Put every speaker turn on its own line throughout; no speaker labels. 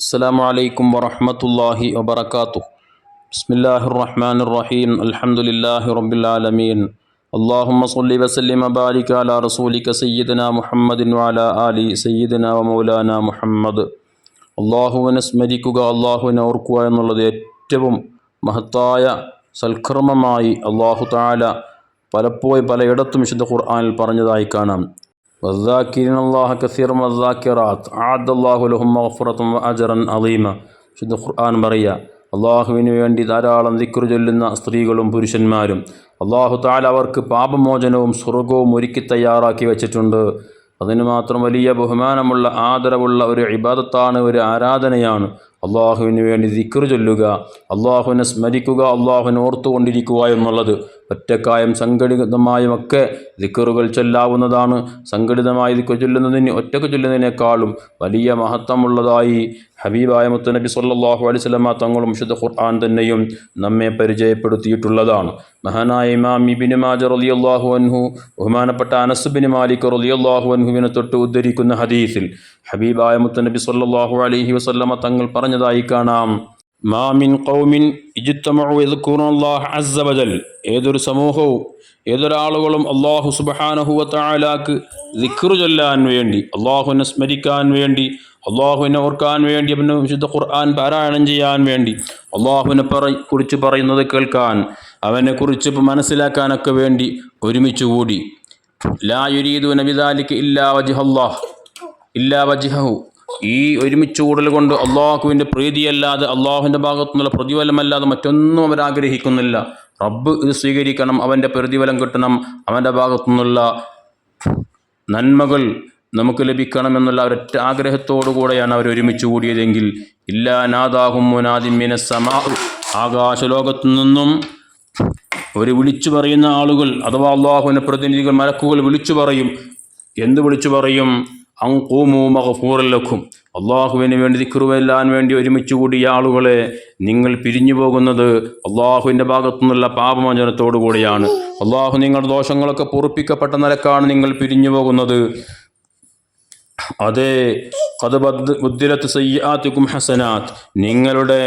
السلام عليكم ورحمة الله وبركاته بسم الله الرحمن الرحيم الحمد لله رب العالمين اللهم صل وسلم وبارك على رسولك سيدنا محمد وعلى آل سيدنا ومولانا മുഹമ്മദ് അള്ളാഹുവിനെ സ്മരിക്കുക അള്ളാഹുവിനെ ഓർക്കുക എന്നുള്ളത് ഏറ്റവും മഹത്തായ സൽക്കർമ്മമായി അള്ളാഹു താല പലപ്പോഴും പലയിടത്തും വിശുദ്ധ ഖുർആനിൽ പറഞ്ഞതായി കാണാം വദ്ദാക്കിരിൻ അള്ളാഹ കസീർ വദ്ദാക്കിറാത്ത് ആദല്ലാഹു ലഹും മഗ്ഫിറത്തും അജറൻ അലീമ ശുദ്ധ ഖുർആൻ പറയുക അള്ളാഹുവിന് വേണ്ടി ധാരാളം ദിക്റ് ചൊല്ലുന്ന സ്ത്രീകളും പുരുഷന്മാരും അള്ളാഹു താല അവർക്ക് പാപമോചനവും സ്വർഗവും ഒരുക്കി തയ്യാറാക്കി വെച്ചിട്ടുണ്ട്. അതിനു മാത്രം വലിയ ബഹുമാനമുള്ള ആദരവുള്ള ഒരു ഇബാദത്താണ് ഒരു ആരാധനയാണ്. അള്ളാഹുവിന് വേണ്ടി ദിക്റ് ചൊല്ലുക അള്ളാഹുവിനെ സ്മരിക്കുക അള്ളാഹുവിനെ ഓർത്തുകൊണ്ടിരിക്കുക എന്നുള്ളത് ഒറ്റക്കായും സംഘടിതമായും ഒക്കെ ദിക്കറുകൾ ചൊല്ലാവുന്നതാണ്. സംഘടിതമായി ദിക്കു ചൊല്ലുന്നതിന് ഒറ്റയ്ക്ക് ചൊല്ലുന്നതിനേക്കാളും വലിയ മഹത്വമുള്ളതായി ഹബീബായ മുത്തനബി സല്ലാഹു അലിസ്ലമ തങ്ങളും വിശുദ്ധ ഖുർആൻ തന്നെയും നമ്മെ പരിചയപ്പെടുത്തിയിട്ടുള്ളതാണ്. മഹാനായ ഇമാം ഇബിന് മാജ റലിയല്ലാഹു അൻഹു ബഹുമാനപ്പെട്ട അനസ് ബിൻ മാലിക് റലിയല്ലാഹു അൻഹുവിനെ തൊട്ട് ഉദ്ധരിക്കുന്ന ഹദീസിൽ ഹബീബായ മുത്തനബി സല്ലാഹു അലഹി വസ്ലമ തങ്ങൾ പറഞ്ഞതായി കാണാം. മാമിൻ കൗമിൻ ഇജുത്തമഅള്ളാഹ് അസബദൽ ഏതൊരു സമൂഹവും ഏതൊരാളുകളും അള്ളാഹു സുബഹാനഹുവത്താലാക്ക് ദിക്റു ചൊല്ലാൻ വേണ്ടി അള്ളാഹുവിനെ സ്മരിക്കാൻ വേണ്ടി അള്ളാഹുവിനെ ഓർക്കാൻ വേണ്ടി അവന് വിശുദ്ധ ഖുർആൻ പാരായണം ചെയ്യാൻ വേണ്ടി അള്ളാഹുവിനെ പറ കുറിച്ച് പറയുന്നത് കേൾക്കാൻ അവനെ കുറിച്ച് മനസ്സിലാക്കാനൊക്കെ വേണ്ടി ഒരുമിച്ച് കൂടി. ലാ യുരീദു നബിദാലിക്ക് ഇല്ലാ വജിഹല്ലാഹ് ഇല്ലാ വജിഹു ഈ ഒരുമിച്ച് കൂടൽ കൊണ്ട് അള്ളാഹുവിന്റെ പ്രീതിയല്ലാതെ അള്ളാഹുവിന്റെ ഭാഗത്തു നിന്നുള്ള പ്രതിഫലമല്ലാതെ മറ്റൊന്നും അവർ ആഗ്രഹിക്കുന്നില്ല. റബ്ബ് ഇത് സ്വീകരിക്കണം അവന്റെ പ്രതിഫലം കിട്ടണം അവന്റെ ഭാഗത്തു നിന്നുള്ള നന്മകൾ നമുക്ക് ലഭിക്കണമെന്നുള്ള ഒരൊറ്റ ആഗ്രഹത്തോടു കൂടെയാണ് അവർ ഒരുമിച്ച് കൂടിയതെങ്കിൽ ഇല്ലാ നാദാഹും മുനാദിമിന സമാ ആകാശലോകത്തു നിന്നും ഒരു വിളിച്ചു പറയുന്ന ആളുകൾ അഥവാ അള്ളാഹുവിന്റെ പ്രതിനിധികൾ മലക്കുകൾ വിളിച്ചു പറയും. എന്ത് വിളിച്ചു പറയും? അങ്കൂമു മഹഫൂറല്ലക്കും അള്ളാഹുവിന് വേണ്ടി ദിക്കുറുവെല്ലാൻ വേണ്ടി ഒരുമിച്ച് കൂടിയ ആളുകളെ നിങ്ങൾ പിരിഞ്ഞു പോകുന്നത് അള്ളാഹുവിന്റെ ഭാഗത്തു നിന്നുള്ള പാപമോചനത്തോടു കൂടിയാണ് അള്ളാഹു നിങ്ങളുടെ ദോഷങ്ങളൊക്കെ പൊറുപ്പിക്കപ്പെട്ട നിലക്കാണ് നിങ്ങൾ പിരിഞ്ഞു പോകുന്നത്. അതെ ബുദ്ധിലത്ത് സയ്യാത്തുക്കും ഹസനാത്ത്. നിങ്ങളുടെ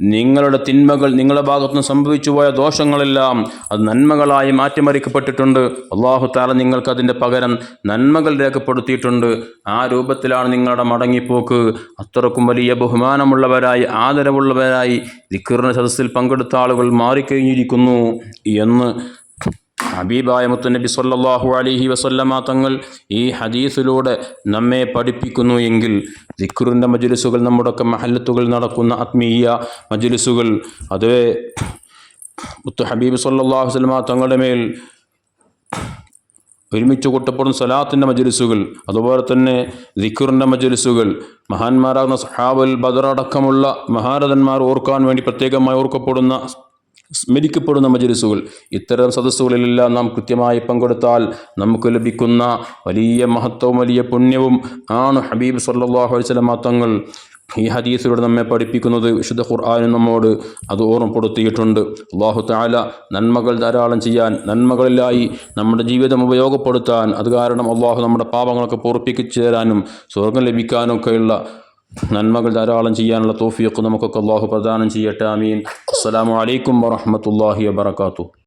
നിങ്ങളുടെ തിന്മകൾ നിങ്ങളുടെ ഭാഗത്തുനിന്ന് സംഭവിച്ചു പോയ ദോഷങ്ങളെല്ലാം അത് നന്മകളായി മാറ്റിമറിക്കപ്പെട്ടിട്ടുണ്ട്. അള്ളാഹു താല നിങ്ങൾക്ക് അതിന്റെ പകരം നന്മകൾ രേഖപ്പെടുത്തിയിട്ടുണ്ട്. ആ രൂപത്തിലാണ് നിങ്ങളുടെ മടങ്ങിപ്പോക്ക്. അത്രക്കും വലിയ ബഹുമാനമുള്ളവരായി ആദരവുള്ളവരായി ദിക്കറിന് സദസ്സിൽ പങ്കെടുത്ത ആളുകൾ മാറിക്കഴിഞ്ഞിരിക്കുന്നു എന്ന് ഹബീബായ മുത്തുനബി സല്ലാഹു അലഹി വസല്ലമ തങ്ങൾ ഈ ഹദീസിലൂടെ നമ്മെ പഠിപ്പിക്കുന്നു എങ്കിൽ ദിക്റിന്റെ മജുലിസുകൾ നമ്മുടെയൊക്കെ മഹല്ലത്തുകൾ നടക്കുന്ന ആത്മീയ മജുലിസുകൾ അത് മുത്ത് ഹബീബ് സല്ലാഹു വസ്ലമ തങ്ങളുടെ മേൽ ഒരുമിച്ച് കൂട്ടപ്പെടുന്ന സലാത്തിന്റെ മജുലിസുകൾ അതുപോലെ തന്നെ ദിഖറിന്റെ മജുലിസുകൾ മഹാന്മാരാകുന്ന സഹാബൽ ബദറടക്കമുള്ള മഹാരഥന്മാർ ഓർക്കാൻ വേണ്ടി പ്രത്യേകമായി ഓർക്കപ്പെടുന്ന സ്മരിക്കപ്പെടുന്ന മജലിസുകൾ. ഇത്തരം സദസ്സുകളിലെല്ലാം നാം കൃത്യമായി പങ്കെടുത്താൽ നമുക്ക് ലഭിക്കുന്ന വലിയ മഹത്വവും വലിയ പുണ്യവും ആണ് ഹബീബ് സല്ലാഹു അലൈസ് തങ്ങൾ ഈ ഹദീസിലൂടെ നമ്മെ പഠിപ്പിക്കുന്നത്. വിശുദ്ധ ഖുർആാനും നമ്മോട് അത് ഓർമ്മപ്പെടുത്തിയിട്ടുണ്ട്. അള്ളാഹു താല നന്മകൾ ധാരാളം ചെയ്യാൻ നന്മകളിലായി നമ്മുടെ ജീവിതം ഉപയോഗപ്പെടുത്താൻ അത് കാരണം അള്ളാഹു നമ്മുടെ പാപങ്ങളൊക്കെ പൊറപ്പിച്ചു തരാനും സ്വർഗം ലഭിക്കാനൊക്കെയുള്ള നന്മകൾ ധാരാളം ചെയ്യാനുള്ള തോഫിയൊക്കെ നമുക്കൊക്കെ അള്ളാഹു പ്രദാനം ചെയ്യട്ടെ അമീൻ അസ്സാം വലൈക്കും വറഹമത്തല്ലാഹി വാത്തു